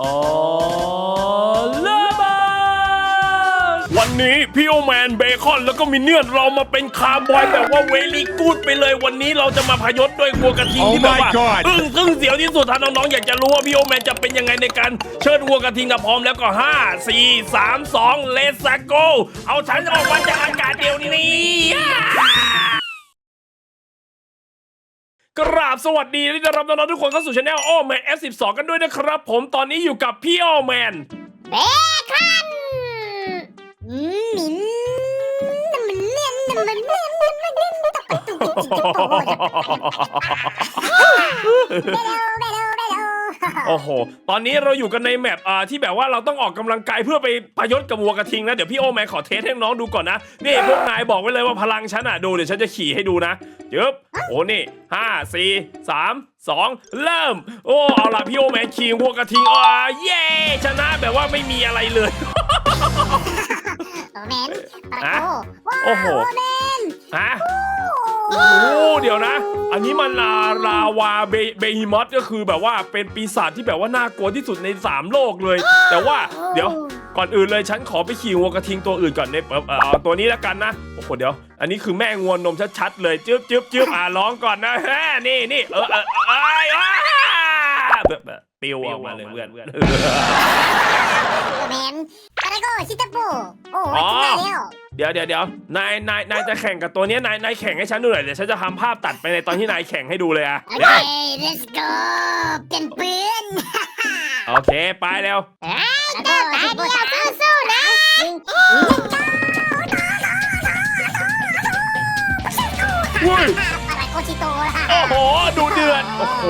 อ๋อเลบานวันนี้พี่โอแมนเบคอนแล้วก็มินเนี่ยนเรามาเป็นคาร์บอยแบบว่าเวลี่กูดไปเลยวันนี้เราจะมาพยศด้วยวัวกระทิง Oh ที่แบบ my ว่า God อึ้งซึ่งเสียวที่สุดถ้าน้องๆอยากจะรู้ว่าพี่โอแมนจะเป็นยังไงในการเชิดวัวกระทิงกับพร้อมแล้วก็ 5 4 3 2 เลสโก เอาฉันออกมาจากอากาศเดียวนี้ กราบสวัสดีและต้อนรับน้องทุกคนเข้าสู่ช anel โอแมน F12 กันด้วยนะครับ ผมตอนนี้อยู่กับพี่โอแมนเบคอนอืมมินมันเน่นมันเน่นมันเนียนมันตกตุกตุกตุกตุกเบลเบลเบล โอ้โห ตอนนี้เราอยู่กันในแมปอ่าที่แบบว่าเราต้องออกกำลังกายเพื่อไปประยศกับวัวกระทิงนะ เดี๋ยวพี่โอแมนขอเทสให้น้องดูก่อนนะ นี่พวกนายบอกไว้เลยว่าพลังฉันอะดูเดี๋ยวฉันจะขี่ให้ดูนะเยบโอ้นี่ห้าสี่สามสองเริ่ม โอ้ เอาล่ะพี่โอแมนขี่วัวกระทิงอ่าเย้ชนะแบบว่าไม่มีอะไรเลย โอเมนปะโกโอ้โห โอเมนฮะ โอ้ เดี๋ยวนะ อันนี้มันลาลาวาเบเบฮิมอสก็คือแบบว่าเป็นปีศาจที่แบบว่าน่ากลัวที่สุดใน3โลกเลย แต่ว่าเดี๋ยวก่อนอื่นเลยฉันขอไปขี่วัวกระทิงตัวอื่นก่อนในเออเออเอาตัวนี้แล้วกันนะโอ้โหเดี๋ยว อันนี้คือแม่งวนนมชัดๆเลยจึ๊บจึ๊บจึ๊บอ่าร้องก่อนนะฮะนี่นี่เออเออเออเอยอ้าแบบแบบปิวออกมาเลยเพื่อนโอเมนปะโกชิตาโปโอ้ยขึ้นมาแล้วเดี๋ยวเดี๋ยวเดี๋ยวนายนายนายจะแข่งกับตัวเนี้ยนายนายแข่งให้ฉันดูหน่อยเดี๋ยวฉันจะทำภาพตัดไปในตอนที่นายแข่งให้ดูเลยอะโอเดี๋เคยว let's go เปลี่ยนปืนโอเคไปแล้วปะโกชิตาโปสู้ๆนะยิง อุ้ยปะ โกชิโตละโอ้โห ดูเดือด โอ้โห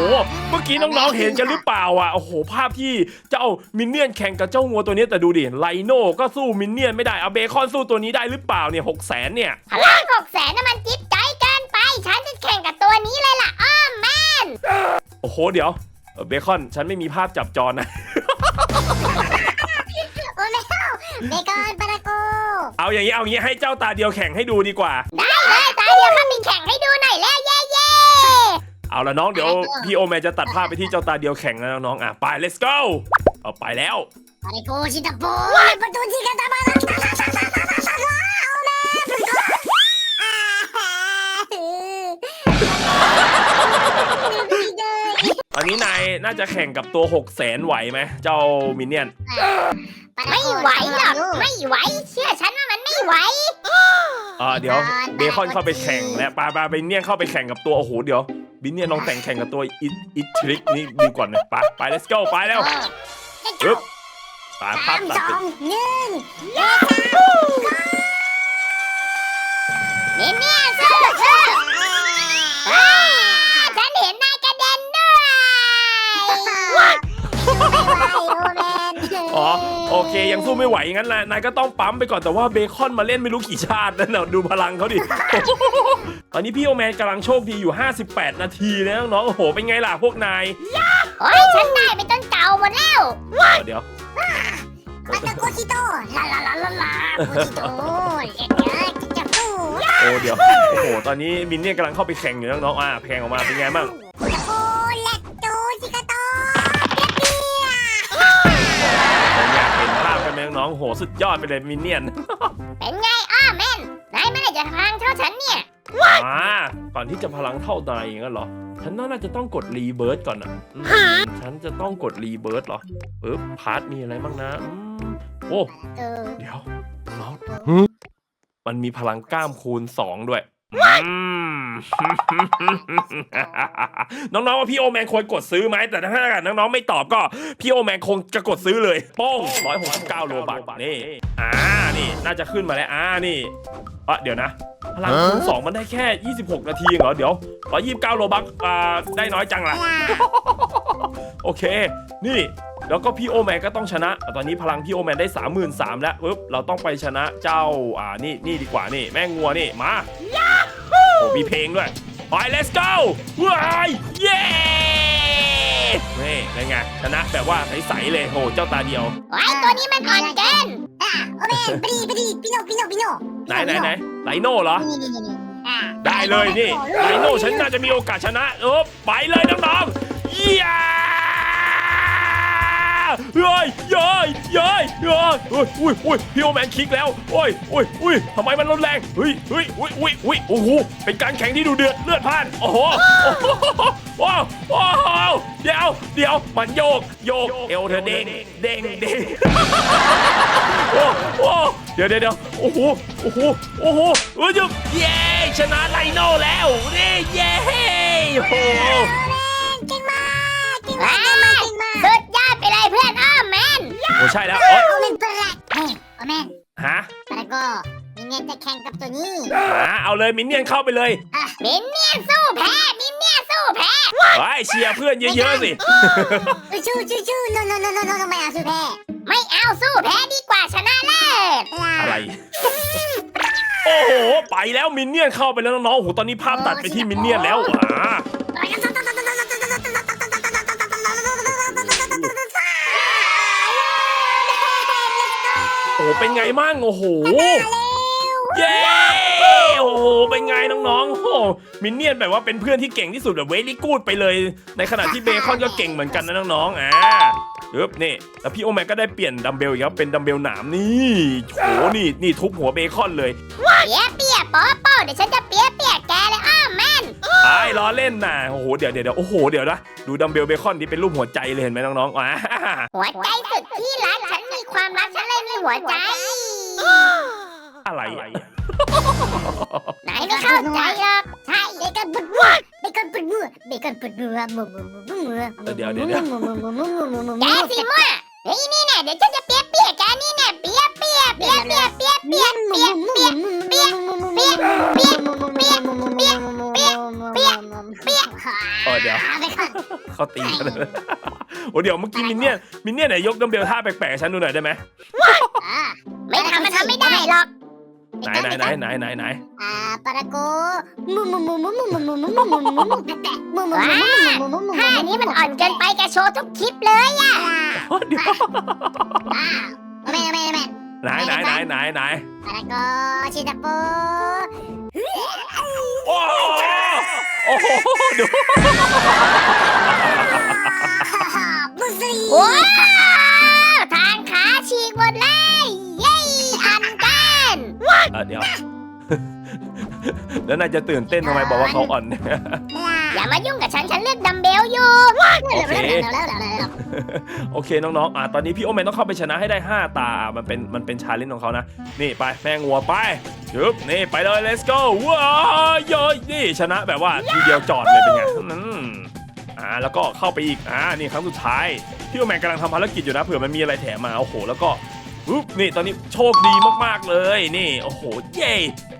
เมื่อกี้น้องๆ เห็นกันหรือเปล่าอะ โอ้โห ภาพที่เจ้ามินเนี่ยนแข่งกับเจ้างัวตัวนี้แต่ดูดิ ไลโน่ก็สู้มินเนี่ยนไม่ได้ เอาเบคอนสู้ตัวนี้ได้หรือเปล่าเนี่ยหกแสนเนี่ยพลังหกแสนน่ะมันจิ๊บใจเกินไป ฉันจะแข่งกับตัวนี้เลยล่ะ อ้อมแม่โอ้โห เดี๋ยวเออเบคอน ฉันไม่มีภาพจับจอนะโอ้แล้วเบคอนปาราโกเอาอย่างนี้ เอาอย่างนี้ให้เจ้าตาเดียวแข่งให้ดูดีกว่า ได้เลยตาเดียวข้ามีแข่งให้ดูหน่อยแล้ว เย่เย่เอาละน้องเดี๋ยวพี่โอแมนจะตัดภาพไปที่เจ้าตาเดียวแข่งแล้วน้องๆอะไป let's go เอาไปแล้วปาราโกชิตาโปประตูที่กระตาบาลาตาตาตาตาตาตาเอาแม่ปาราโกดีเลยอันนี้นายน่าจะแข่งกับตัว6 0แสนไหวไหมเจ้ามินเนี่ยนไม่ไหวหรอกไม่ไหว เชื่อฉันว่ามันไม่ไหว อ่าเดี๋ยวอ่าเบคอนเข้าไปแข่งและปลาปลาเบนเนี่ยนเข้าไปแข่งกับตัวโอ้โหเดี๋ยวบินเนี่ยนลองแต่งแข่งกับตัวอิทอิทริกนี่ดีก่อนนะไปไป let's go ไปแล้วปึ๊บปาภาสาพมตัดสอไปงหนึ่งนี่เนี่ยสู้ ยังสู้ไม่ไหวงั้นแหละนายก็ต้องปั๊มไปก่อนแต่ว่าเบคอนมาเล่นไม่รู้กี่ชาติแล้วนะดูพลังเขาดิ ตอนนี้พี่โอแมนกำลังโชคดีอยู่ 58 นาทีแล้วน้องๆโอ้โหเป็นไงล่ะพวกนายโอ้ยฉันได้ไปจนเก่าหมดแล้วเดี๋ยวมันจะโกชิโตลาลาลาลาลาโกชิโตเอ็ดเอ็ดจะฟูโอ้เดี๋ยวโอ้โหตอนนี้มินเนี่ยนกำลังเข้าไปแข่งอยู่น้องๆอะแข่งออกมาเป็นไงบ้าง นภาพกันไหมน้องๆโหสุดยอดไปเลยมินเนี่ยนเป็นไงอ้อแม่นนายไม่ได้จะพังเท่าฉันเนี่ยอ่าก่อนที่จะพลังเท่านายอย่างนั้นเหรอฉันน่าจะต้องกดรีเบิร์ตก่อนอะอืมฉันจะต้องกดรีเบิร์ตเหรอปึ๊บพาร์ทมีอะไรบ้างนะอืมโอ้ เออเดี๋ยวน้องมันมีพลังกล้ามคูณ 2 ด้วยอืม น้องๆว่าพี่โอแมนควรกดซื้อไหมแต่ถ้าเกิดน้องๆไม่ตอบก็พี่โอแมนคงจะกดซื้อเลยโป้ง169โลบักนี่อ่านี่น่าจะขึ้นมาแล้วอ่านี่อะเดี๋ยวนะพลังคูณ2มันได้แค่ 26 นาทีเองเหรอเดี๋ยว129โลบักอ่าได้น้อยจังล่ะโอเค นี่แล้วก็พี่โอแมนก็ต้องชนะ ตอนนี้พลังพี่โอแมนได้ 33,000แล้วปึ๊บเราต้องไปชนะเจ้าอ่านี่นี่ดีกว่านี่แม่งัวนี่มาโอ้มีเพลงด้วยไป let's go ว้ายเย้นี่เป็นไงชนะแบบว่าใสๆเลยโหเจ้าตาเดียว ไอ้ตัวนี้มันอ่อนเกินอะโอแมนปรีปรีปิโนปิโนปิโนไหนไหนไหนไลโน่เหรอนี่นี่นี่อะได้เลยนี่ไลโน่ฉันน่าจะมีโอกาสชนะเออไปเลยน้องๆเยี่ ยมเฮ้ยย้ยย้ยย้ยเฮ้ยอุ้ยอุ้ยพี่โอแมนคิกแล้วโอ้ยอุ้ยอุ้ยทำไมมันรุนแรงเฮ้ยเฮ้ยอุ้ยอุ้ยอุ้ยโอ้โหเป็นการแข่งที่ดูเดือดเลือดพล่านโอ้โหว้าวว้าวเดี๋ยวเดี๋ยวมันโยกโยกเอวเธอเด้งเด้งเด้งโอ้โหเดี๋ยวเดี๋ยวเดี๋ยวโอ้โหโอ้โหโอ้โหเฮ้ยจบเย้ชนะไลโน่แล้วนี่เย้โอ้ เลยเพื่อนอ้อมแมนโอ้ใช่แล้วเอ้ยโอแมนประหลาดเฮ้ยโอแมนฮะแล้วก็มินเนี่ยนจะแข่งกับตัวนี้หาเอาเลยมินเนี่ยนเข้าไปเลยอะมินเนี่ยนสู้แพ้มินเนี่ยนสู้แพ้ไอ้ยเชียร์เพื่อนเยอะๆสิชูชูชู no no no no no no ไม่เอาสู้แพ้ไม่เอาสู้แพ้ดีกว่าชนะเลิศอะไร โอ้โหไปแล้วมินเนี่ยนเข้าไปแล้วน้องๆโอ้โหตอนนี้ภาพตัดไปที่มินเนี่ยนแล้วอ่า ไงมั่งโอ้โหเย้โอ้โหเป็นไงน้องๆโอ้โหมินเนี่ยนแบบว่าเป็นเพื่อนที่เก่งที่สุดแบบเวลี่กูดไปเลย ในขณะที่เบคอนก็เก่งเหมือนกันนะน้องๆอ่าปึ๊บนี่แล้วพี่โอแมนก็ได้เปลี่ยนดัมเบลอีกครับเป็นดัมเบลหนามนี่โหนี่นี่ทุบหัวเบคอนเลยเปียเปียปอปอเดี๋ยวฉันจะเปียเปียแกเลยอ้อมแมนไอ้ล้อเล่นน่ะโอ้โหเดี๋ยวเดี๋ยวเดี๋ยวโอ้โหเดี๋ยวนะดูดัมเบลเบคอนที่เป็นรูปหัวใจเลยเห็นไหมน้องๆอ่าหัวใจสุดที่รักฉันมี ความรักฉันเลยมีหัวใจ อะไรอะไหนไม่เข้าใจหรอกใช่เบคอนปุดมัวเบคอนปุดมัวเบคอนปุดมัวมัวมัวมัวมัวเดี๋ยวเดี๋ยวเดี๋ยวแกสิมัวเฮ้ยนี่แน่เดี๋ยวฉันจะเปียเปียแกนี่แน่เปียเปียเปียเปียเปียเปียเปียเปียเปียเปียเปียเปียเปียเปียเปียเปียเปียเออเดี๋ยวเบคอนเขาตีกันเลย โอ้เดี๋ยวเมื่อกี้มินเนี่ยนมินเนี่ยนไหนยกดัมเบลท่าแปลกๆฉันดูหน่อยได้ไหมไม่ทำมันทำไม่ได้หรอกไหนไหนไหนไหนไหนไหนอ่าปาราโกมูมูมูมูมูมูมูมูมูมูมูมูแปะมูมูมูมูมูมูท่านี้มันอ่อนเกินไปแกโชว์ทุกคลิปเลยอะโอ้เดี๋ยวอ้าวไม่ไม่ไม่ไหนไหนไหนไหนไหนปาราโกชิตาโปโอ้โหโอ้โหดูบุษรีว้าวทางขาฉีกหมดเลยเย้อันกันเออเดี๋ยว แล้วนายจะตื่นเต้นทำไมบอกว่าเขาอ่อนอย่ามายุ่งกับฉันฉันเลือกดัมเบลอยู่โอเคโอเคน้องๆอะตอนนี้พี่โอแมนต้องเข้าไปชนะให้ได้ 5 ตา มันเป็นมันเป็นชาเลนจ์ของเขานะ นี่ไปแม่งัวไปยึบนี่ไปเลย let's go ว้าวเยอะนี่ชนะแบบว่าทีเดียวจอดเลยเป็นไง อืมอ่าแล้วก็เข้าไปอีกอ่านี่ครั้งสุดท้ายพี่โอแมนกำลังทำภารกิจอยู่นะเผื่อมันมีอะไรแถมมาโอ้โห แล้วก็อุ๊บนี่ตอนนี้โชคดีมากๆเลยนี่โอ้โหเย้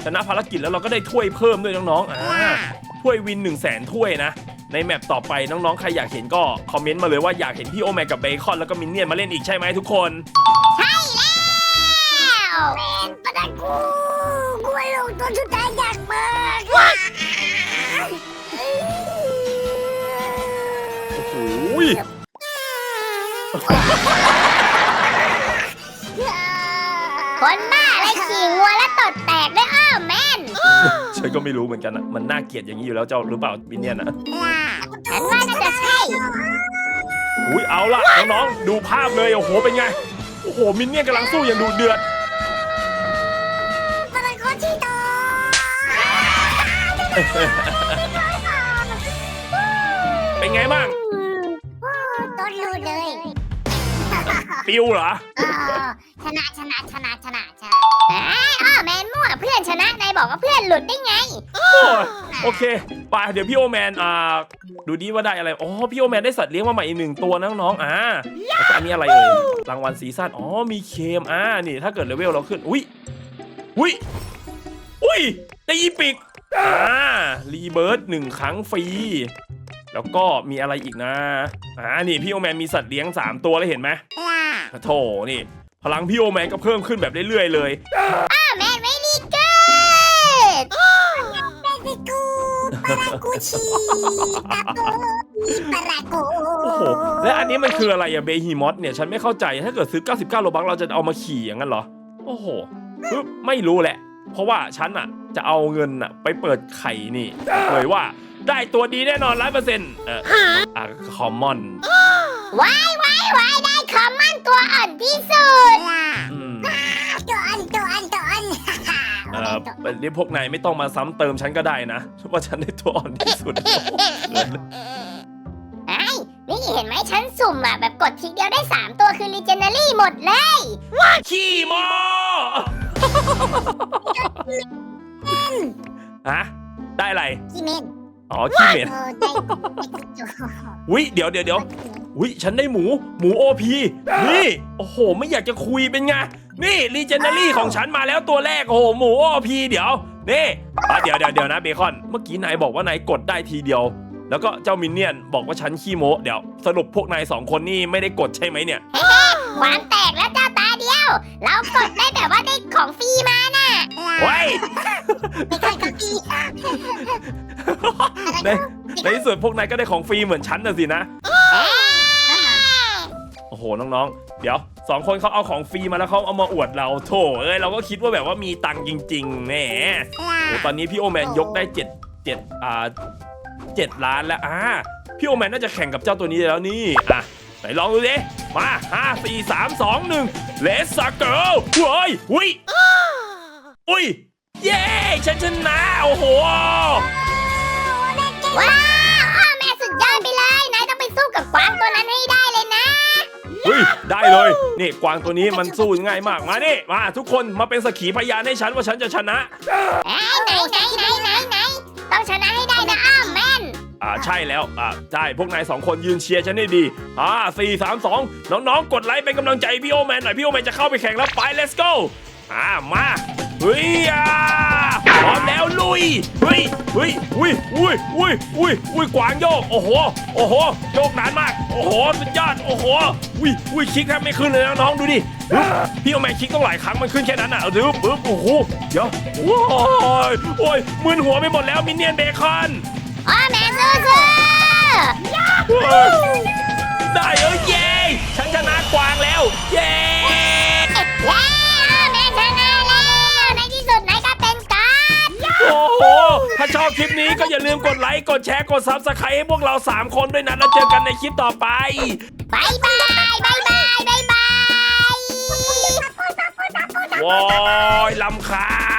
ชนะภารกิจแล้วเราก็ได้ถ้วยเพิ่มด้วยน้องๆอ่าถ้วยวิน1 0 0 0 0แสนถ้วยนะ ในแมปต่อไปน้องๆใครอยากเห็นก็คอมเมนต์มาเลยว่าอยากเห็นพี่โอแมนกับเบคอนแล้วก็มินเนี่ยนมาเล่นอีกใช่ไหมทุกคนแคนบ้าอะไรขี่งัวแล้วตดแตกด้วยอ้อแมนฉันก็ไม่รู้เหมือนกันอะมันน่าเกลียดอย่างนี้อยู่แล้วเจ้าหรือเปล่ามินเนี่ยนอะฉันว่าน่าจะใช่ อุ้ยเอาล่ะน้องๆดูภาพเลยโอ้โหเป็นไง โอ้โหมินเนี่ยนกำลังสู้อย่างดูเดือดปะดังกูชีโตเป็นไงบ้าง ปิวเหรออ๋อชนะชนะชนะชนะชนะอ้อแมนมั่วเพื่อนชนะนายบอกว่าเพื่อนหลุดได้ไงโอ้ยโอเคไปเดี๋ยวพี่โอแมนอ่าดูดีว่าได้อะไรอ๋อพี่โอแมนได้สัตว์เลี้ยงมาใหม่อีกหนึ่งตัวนะน้องๆอ่าแล้วก็อันนี้อะไรเอ่ยรางวัลซีซั่นอ๋อมีเคมอ่านี่ถ้าเกิดเลเวลเราขึ้นอุ้ยอุ้ยอุ้ยได้อีปิกอ่ารีเบิร์ดหนึ่งครั้งฟรีแล้วก็มีอะไรอีกนะอ่านี่พี่โอแมนมีสัตว์เลี้ยง 3 ตัวแล้วเห็นไหม โถนี่ พลังพี่โอแมนก็เพิ่มขึ้นแบบเรื่อยๆเลยอ้อแมนไม่ดีเกิดเบสิกูปารากูชีตาโกปาราโกโอ้โหและอันนี้มันคืออะไรอะเบฮีมอสเนี่ยฉันไม่เข้าใจถ้าเกิดซื้อ 99โลบักเราจะเอามาขี่อย่างนั้นเหรอ โอ้โหปึ๊บไม่รู้แหละ เพราะว่าฉันอะจะเอาเงินอะไปเปิดไข่นี่เลยว่าได้ตัวดีแน่นอนร้อยเปอร์เซ็นต์เอออะคอมมอน ว้ายว้ายว้ายได้คอมมอนตัวอ่อนที่สุดอืมตัวอ่อนตัวอ่อนตัวอ่อนเอ่อเรียกพวกนายไม่ต้องมาซ้ำเติมฉันก็ได้นะว่าฉันได้ตัวอ่อนที่สุด ไอ้นี่เห็นไหมฉันสุ่มอะแบบกดทีเดียวได้สามตัวคือรีเจนเนอรี่หมดเลย ขี้โมฮะได้อะไร พี่เมน อ๋อขี้เหม็นโอ้ได้อุ้ยเดี๋ยวเดี๋ยวเดี๋ยวอุ้ยฉันได้หมู หมูโอพี นี่ โอ้โห ไม่อยากจะคุยเป็นไง นี่รีเจนเนอรี่ของฉันมาแล้วตัวแรก โอ้โห หมูโอพีเดี๋ยว นี่อะเดี๋ยวเดี๋ยวเดี๋ยวนะเบคอน เมื่อกี้นายบอกว่านายกดได้ทีเดียว แล้วก็เจ้ามินเนี่ยนบอกว่าฉันขี้โมเดี๋ยว สรุปพวกนายสองคนนี่ไม่ได้กดใช่ไหมเนี่ยความแตกแล้วเจ้าตา เดียวเรากดได้แบบว่าได้ของฟรีมาน่ะเฮ้ยไม่ใช่ของฟรีในในที่สุดพวกนายก็ได้ของฟรีเหมือนฉันน่ะสินะ โอ้โห น้องๆ เดี๋ยวสองคนเขาเอาของฟรีมาแล้วเขาเอามาอวดเราโถเอ้ยเราก็คิดว่าแบบว่ามีตังค์จริงๆแหมโอ้ตอนนี้พี่โอแมนยกได้เจ็ดเจ็ดอ่าเจ็ดล้านแล้วอ่าพี่โอแมนน่าจะแข่งกับเจ้าตัวนี้แล้วนี่อะ ไหนลองดูดิมาห้าสี่สามสองหนึ่งเลสเกิลเฮ้ยหุยอุ้ย เย้ ฉันชนะ โอ้โห ว้าวอ้อแม่สุดยอดไปเลย นายต้องไปสู้กับกวางตัวนั้นให้ได้เลยนะ เฮ้ย ได้เลย นี่กวางตัวนี้มันสู้ง่ายมาก มานี่มาทุกคนมาเป็นสักขีพยานให้ฉันว่าฉันจะชนะเอ้ยไหนไหนไหนไหนไหนต้องชนะให้ อ่าใช่แล้วอ่าใช่พวกนายสองคนยืนเชียร์ฉันให้ดีอ่าสี่สามสองน้องๆ กดไลค์เป็นกำลังใจพี่โอแมนหน่อยพี่โอแมนจะเข้าไปแข่งแล้วไป let's go อ่ามาเฮ้ยอ่าพร้อมแล้วลุยเฮ้ยเฮ้ยอุ้ยอุ้ยอุ้ยอุ้ยอุ้ยกวางโยกโอ้โหโอ้โหโยกนานมากโอ้โหสุดยอดโอ้โหอุ้ยอุ้ยคิกแทบไม่ขึ้นเลยนะน้องดูดิพี่โอแมนคิกต้องหลายครั้งมันขึ้นแค่นั้นอะดูปึ๊บโอ้โหเดี๋ยวโอ้ยโอ้ยมึนหัวไปหมดแล้วมินเนี่ยนเบคอน อ้อแม่สู้สู้ได้เออเย้ฉันชนะกวางแล้ว เย้เย้อ้อแม่ชนะแล้วในที่สุดนายก็เป็นการ์ดโอ้โหถ้าชอบคลิปนี้ก็อย่าลืมกดไลค์กดแชร์กดซับสไครต์ให้พวกเรา 3 คนด้วยนะแล้วเจอกันในคลิปต่อไป บายบายบายบายบายบายว้ายลำคาญ